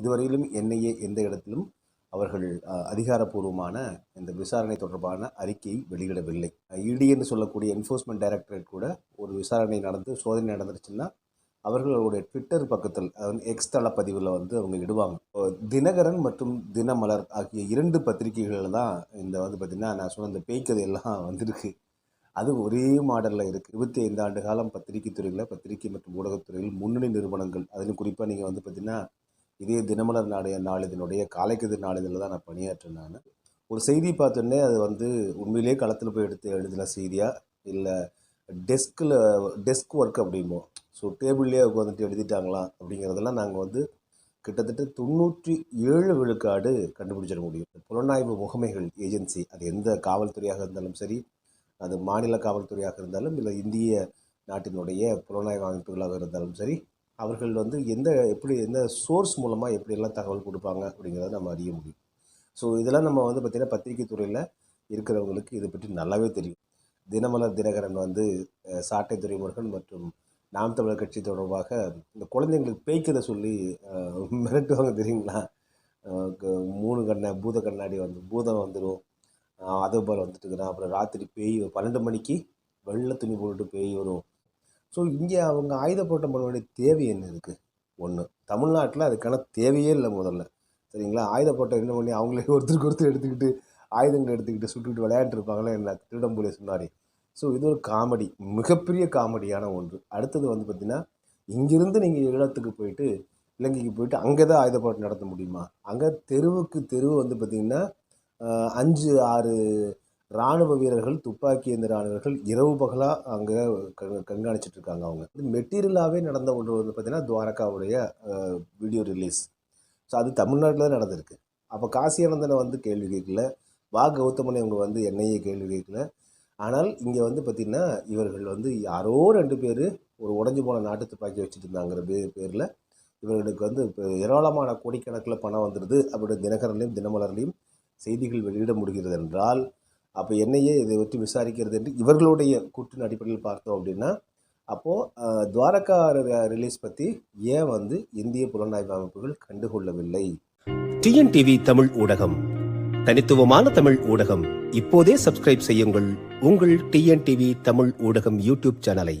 இதுவரையிலும் என்ஐஏ எந்த இடத்திலும் அவர்கள் அதிகாரப்பூர்வமான இந்த விசாரணை தொடர்பான அறிக்கையை வெளியிடவில்லை. இடி என்று சொல்லக்கூடிய என்ஃபோர்ஸ்மெண்ட் டைரக்டரேட் கூட ஒரு விசாரணை நடந்து சோதனை நடந்துருச்சுன்னா அவர்களுடைய ட்விட்டர் பக்கத்தில் அதாவது எக்ஸ் பதிவில் வந்து அவங்க இடுவாங்க. தினகரன் மற்றும் தினமலர் ஆகிய இரண்டு பத்திரிகைகள் தான் இந்த வந்து பார்த்திங்கன்னா நான் சொன்ன இந்த பேய்க்கதை எல்லாம் வந்திருக்கு. அது ஒரே மாடலில் இருக்குது இருபத்தி ஐந்து ஆண்டு காலம் பத்திரிகை துறையில் பத்திரிகை மற்றும் ஊடகத்துறையில் முன்னணி நிறுவனங்கள். அதிலும் குறிப்பாக நீங்கள் வந்து பார்த்திங்கன்னா இதே தினமலர் நாடைய நாளிதனுடைய காலைக்கதிர் நாளிதழில் தான் நான் பணியாற்றேன் நான். ஒரு செய்தி பார்த்தோன்னே அது வந்து உண்மையிலேயே களத்தில் போய் எடுத்து எழுதின செய்தியாக இல்லை டெஸ்கில் டெஸ்க் ஒர்க் அப்படிம்போம் ஸோ டேபிள்லேயே உட்காந்துட்டு எழுதிட்டாங்களா? அப்படிங்கிறதெல்லாம் நாங்கள் வந்து கிட்டத்தட்ட தொண்ணூற்றி ஏழு விழுக்காடு கண்டுபிடிச்சிட முடியும். புலனாய்வு முகமைகள் ஏஜென்சி அது எந்த காவல்துறையாக இருந்தாலும் சரி அது மாநில காவல்துறையாக இருந்தாலும் இல்லை இந்திய நாட்டினுடைய புலனாய்வு அமைப்புகளாக இருந்தாலும் சரி அவர்கள் வந்து எந்த எப்படி எந்த சோர்ஸ் மூலமாக எப்படியெல்லாம் தகவல் கொடுப்பாங்க அப்படிங்கிறத நம்ம அறிய முடியும். ஸோ இதெல்லாம் நம்ம வந்து பார்த்திங்கன்னா பத்திரிகை துறையில் இருக்கிறவங்களுக்கு இதை பற்றி நல்லாவே தெரியும். தினமலர் தினகரன் வந்து சாட்டை துறைமுருகன் மற்றும் நாம் தமிழர் கட்சி தொடர்பாக இந்த குழந்தைங்களுக்கு பேய்க்கதை சொல்லி மிரட்டுவாங்க தெரியுங்களா? மூணு கண்ணை பூத கண்ணாடி வந்து பூதம் வந்துடும் அதே போல் வந்துட்டு அப்புறம் ராத்திரி பேய் பன்னெண்டு மணிக்கு வெள்ளை துணி போட்டுட்டு பேய் வரும். ஸோ இங்கே அவங்க ஆயுத போட்டம் பண்ண வேண்டிய தேவை என்ன இருக்குது ஒன்று தமிழ்நாட்டில் அதுக்கான தேவையே இல்லை முதல்ல. சரிங்களா? ஆயுத போட்டம் என்ன பண்ணி அவங்களே ஒருத்தருக்கு ஒருத்தர் எடுத்துக்கிட்டு ஆயுதங்களை எடுத்துக்கிட்டு சுட்டுக்கிட்டு விளையாண்டுருப்பாங்களே என்ன திருடம் போலீஸ் முன்னாடி. ஸோ இது ஒரு காமெடி மிகப்பெரிய காமெடியான ஒன்று. அடுத்தது வந்து பார்த்திங்கன்னா இங்கிருந்து நீங்கள் ஈழத்துக்கு போயிட்டு இலங்கைக்கு போயிட்டு அங்கே தான் ஆயுத போட்டம் நடத்த முடியுமா? அங்கே தெருவுக்கு தெருவு வந்து பார்த்திங்கன்னா அஞ்சு ஆறு இராணுவ வீரர்கள் துப்பாக்கி ஏந்திர ராணுவர்கள் இரவு பகலாக அங்கே கண்காணிச்சிட்டு இருக்காங்க அவங்க. மெட்டீரியலாகவே நடந்த ஒன்று வந்து பார்த்திங்கன்னா துவாரகாவுடைய வீடியோ ரிலீஸ் ஸோ அது தமிழ்நாட்டில் தான் நடந்திருக்கு. அப்போ காசியானந்தனை வந்து கேள்வி கேட்கல. வா கௌதமனை அவங்க வந்து என்னையே கேள்வி கேட்கல. ஆனால் இங்கே வந்து பார்த்திங்கன்னா இவர்கள் வந்து யாரோ ரெண்டு பேர் ஒரு உடஞ்சி போன நாட்டு துப்பாக்கி வச்சுட்டு இருந்தாங்கிற பே பேரில் இவர்களுக்கு வந்து இப்போ ஏராளமான கோடிக்கணக்கில் பணம் வந்துடுது அப்படி தினகரன்லையும் தினமலர்லையும் செய்திகள் வெளியிட முடிகிறது என்றால் அப்போ என்னையே இதை பற்றி விசாரிக்கிறது என்று இவர்களுடைய கூட்டின் அடிப்படையில் பார்த்தோம் அப்படின்னா அப்போது துவாரகா ரிலீஸ் பற்றி ஏன் வந்து இந்திய புலனாய்வு அமைப்புகள் கண்டுகொள்ளவில்லை? டிஎன்டிவி தமிழ் ஊடகம் தனித்துவமான தமிழ் ஊடகம். இப்போதே சப்ஸ்கிரைப் செய்யுங்கள் உங்கள் டிஎன்டிவி தமிழ் ஊடகம் யூடியூப் சேனலை